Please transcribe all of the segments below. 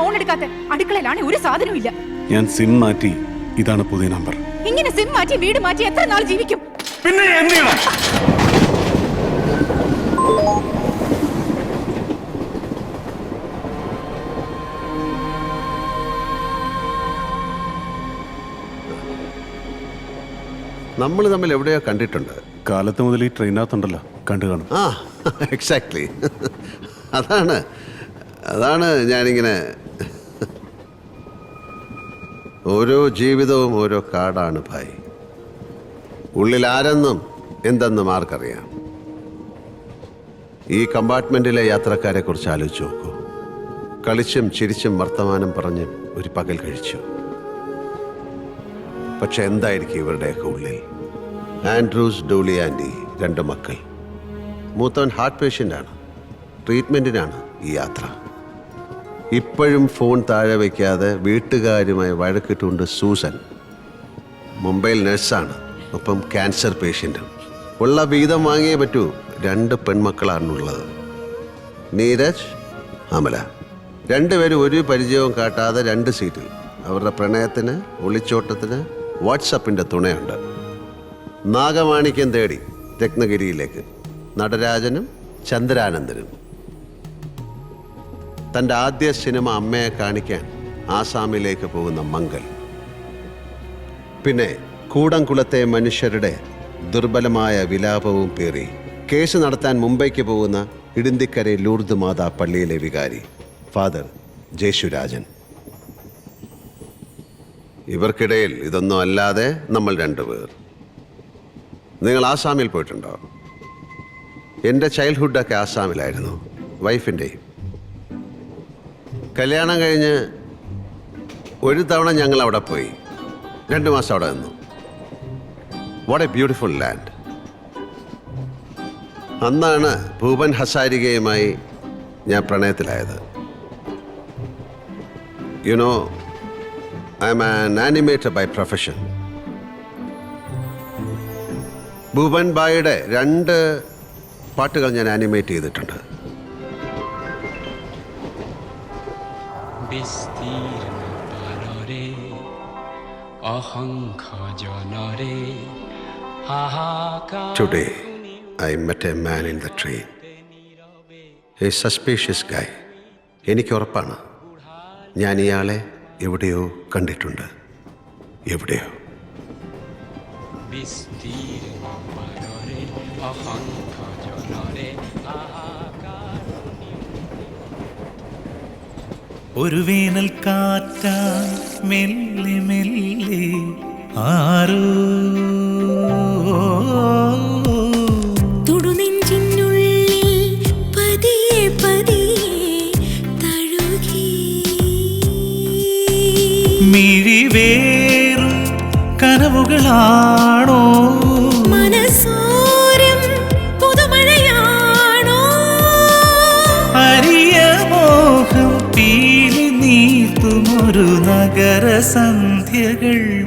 Phone എടുക്കാത്ത അടുക്കളയിലാണ് ഒരു സാധനവും ഇല്ല. ഞാൻ സിം മാറ്റി ഇതാണ് പുതിയ നമ്പർ ഇങ്ങനെ സിം മാറ്റി വീട് മാറ്റി എത്ര നാൾ ജീവിക്കും? പിന്നെ നമ്മൾ തമ്മിൽ എവിടെയാ കണ്ടിട്ടുണ്ട്. കാലത്ത് മുതൽ ഈ ട്രെയിനകത്തുണ്ടല്ലോ കണ്ടു കാണും. ആ എക്സാക്ട്ലി അതാണ് അതാണ് ഞാനിങ്ങനെ ഓരോ ജീവിതവും ഓരോ കാടാണ് ഭായ്. ഉള്ളിൽ ആരെന്നും എന്തെന്നും ആർക്കറിയാം. ഈ കമ്പാർട്ട്മെന്റിലെ യാത്രക്കാരെ കുറിച്ച് ആലോചിച്ച് നോക്കൂ. കളിച്ചും ചിരിച്ചും വർത്തമാനം പറഞ്ഞും ഒരു പകൽ കഴിച്ചു. പക്ഷെ എന്തായിരിക്കും ഇവരുടെയൊക്കെ ഉള്ളിൽ? ആൻഡ്രൂസ് ഡൂളി ആൻഡി രണ്ട് മക്കൾ. മൂത്തവൻ ഹാർട്ട് പേഷ്യന്റാണ്. ട്രീറ്റ്മെന്റിനാണ് ഈ യാത്ര. ഇപ്പോഴും ഫോൺ താഴെ വയ്ക്കാതെ വീട്ടുകാരുമായി വഴക്കിട്ടുണ്ട് സൂസൻ. മുംബൈയിൽ നഴ്സാണ്. ഒപ്പം ക്യാൻസർ പേഷ്യന്റും ഉള്ള വീതം വാങ്ങിയേ പറ്റൂ. രണ്ട് പെൺമക്കളാണുള്ളത്. നീരജ് അമല. രണ്ടുപേരും ഒരു പരിചയവും കാട്ടാതെ രണ്ട് സീറ്റിൽ. അവരുടെ പ്രണയത്തിന് ഒളിച്ചോട്ടത്തിന് വാട്സപ്പിന്റെ തുണയുണ്ട്. നാഗമാണിക്യം തേടി രത്നഗിരിയിലേക്ക്. നടരാജനും ചന്ദ്രാനന്ദനും. തന്റെ ആദ്യ സിനിമ അമ്മയെ കാണിക്കാൻ ആസാമിലേക്ക് പോകുന്ന മംഗൽ. പിന്നെ കൂടംകുളത്തെ മനുഷ്യരുടെ ദുർബലമായ വിലാപവും പേറി കേസ് നടത്താൻ മുംബൈക്ക് പോകുന്ന ഇടിന്തിക്കരെ ലൂർദ് മാതാ പള്ളിയിലെ വികാരി ഫാദർ ജയശുരാജൻ ഇവർക്കിടയിൽ ഇതൊന്നും അല്ലാതെ നമ്മൾ രണ്ടുപേർ. നിങ്ങൾ ആസാമിൽ പോയിട്ടുണ്ടോ? എന്റെ ചൈൽഡ്ഹുഡൊക്കെ ആസാമിലായിരുന്നു. വൈഫിന്റെയും കല്യാണം കഴിഞ്ഞ് ഒരു തവണ ഞങ്ങൾ അവിടെ പോയി. രണ്ട് മാസം അവിടെ നിന്നു. വാട്ട് എ ബ്യൂട്ടിഫുൾ ലാൻഡ് അന്നാണ് ഭൂപൻ ഹസാരികയുമായി ഞാൻ പ്രണയത്തിലായത്. You know I'm an animator by profession Bhupen ബായിയുടെ രണ്ട് പാട്ടുകൾ ഞാൻ ആനിമേറ്റ് ചെയ്തിട്ടുണ്ട്. বিস্তীর্ণ পাররে অহংখ জনরে হাহাকার Today, I met a man in the train. A suspicious guy. എനിക്ക് ഉറപ്പാണ് ഞാൻ ഇയാളെ എവിടെയോ കണ്ടിട്ടുണ്ട് എവിടെയോ বিস্তীর্ণ ഒരു വേനൽ കാറ്റാ മെല്ലെ മെല്ലെ ആരോ മിഴിവേറും കനവുകളാണോ? മനസോരം നഗര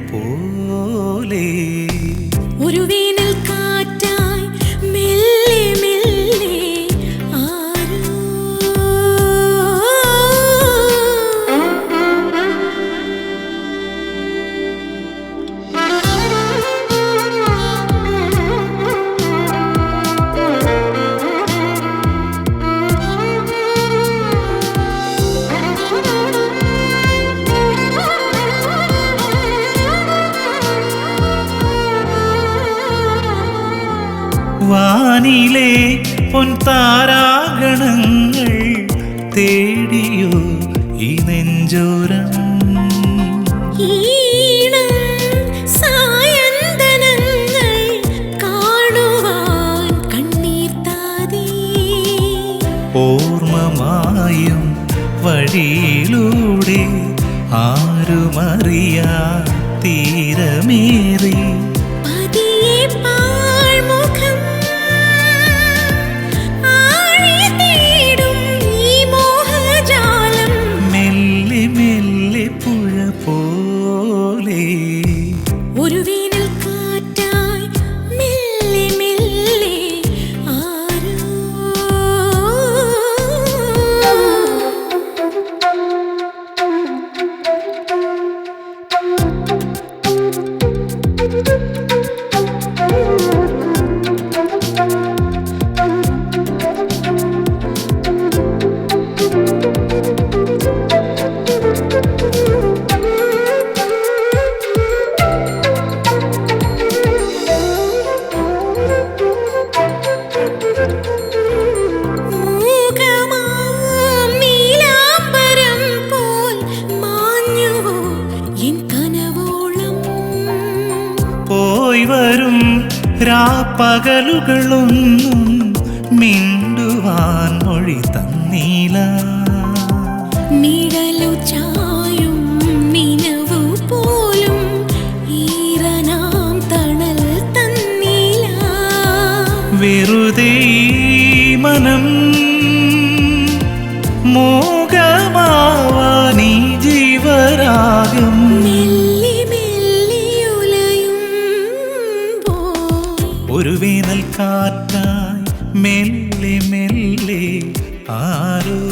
വാനിലെ പൊൻതാരാഗണങ്ങൾ തേടിയോ ഈ നെഞ്ചോരം? ഓർമ്മമായും വഴിയിലൂടെ ആരുമറിയാ തീരമേറി. പോലെ. ഒരു രാപ്പകലുകളൊന്നും മിണ്ടുവാൻ മൊഴി തന്നീല. നിഴലു ചായും നിനവു പോലും ഈറനാം തണൽ തന്നീല. വെറുതെ മനം മോഹമാവാനീ വേനൽ കാറ്റായി മെല്ലെ മെല്ലെ ആരോ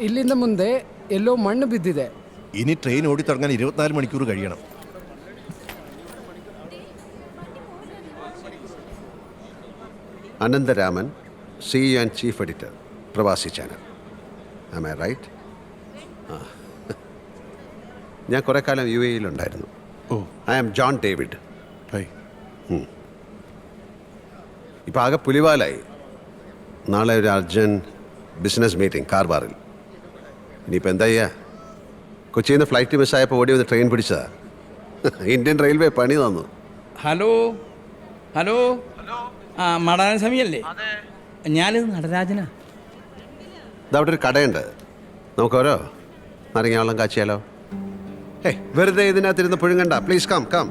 ಇಲ್ಲಿಂದ ಮುಂದೆ ಎಲ್ಲೋ ಮಣ್ಣು ಬಿದ್ದಿದೆ ഇനി ട്രെയിൻ ഓടിത്തുടങ്ങാൻ ഇരുപത്തിനാല് മണിക്കൂർ കഴിയണം Anantharaman C and chief editor Pravasi channel am I right ആ ഞാൻ കുറേ കാലം U എയിലുണ്ടായിരുന്നു oh I am John David hi ഇപ്പം ആകെ പുലിവാലായി നാളെ ഒരു അർജൻറ്റ് ബിസിനസ് മീറ്റിംഗ് കാർബാറിൽ ഇനിയിപ്പോൾ എന്താ ചെയ്യുക കൊച്ചിയിൽ നിന്ന് ഫ്ലൈറ്റ് മിസ്സായപ്പോൾ ഓടി വന്ന് ട്രെയിൻ പിടിച്ചതാ. ഇന്ത്യൻ റെയിൽവേ പണി തന്നു. ഹലോ? ഹലോ? ആ മടാന സമയല്ലേ? ഞാനിത് നടരാജനാ. ഇതവിടെ ഒരു കടയുണ്ട്. നമുക്ക് ഓരോ നാരങ്ങ വെള്ളം കാച്ചിയാലോ? ഏ വെറുതെ ഇതിനകത്തിരുന്ന് പുഴുങ്ങണ്ട. Please come come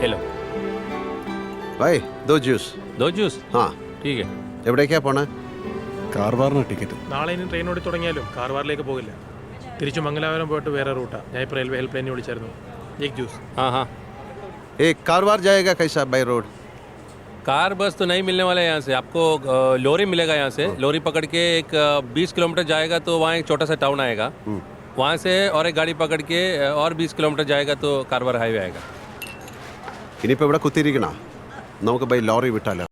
hello Y though juice दो जूस ആ ठीक है എവിടേക്കാ പോണേ കാർവാറിന് ടിക്കറ്റ് നാളെ ഇനി ട്രെയിൻ ഓടി തുടങ്ങിയാലും കാർവാറിലേക്ക് പോകില്ല തിരിച്ചു മംഗലാപുരം പോയിട്ട് വേറെ റൂട്ടാ ഞാൻ ഇപ്പോൾ റെയിൽവേ ഹെൽപ്പ് ലൈനിൽ വിളിച്ചായിരുന്നു एक जूस हाँ हाँ ഏ Karwar ജായേഗാ കൈസാ by road car bus तो नहीं मिलने वाला है यहाँ से आपको अ, लोरी मिलेगा यहाँ से लोरी पकड़ के एक बीस किलोमीटर जाएगा तो वहाँ एक छोटा सा टाउन आएगा वहाँ से और एक गाड़ी पकड़ के अ, और बीस किलोमीटर जाएगा तो कारवार हाईवे आएगा ഇനിയിപ്പോൾ ഇവിടെ കുത്തിയിരിക്കണ? നമുക്ക് ബൈ ലോറി വിട്ടാലോ?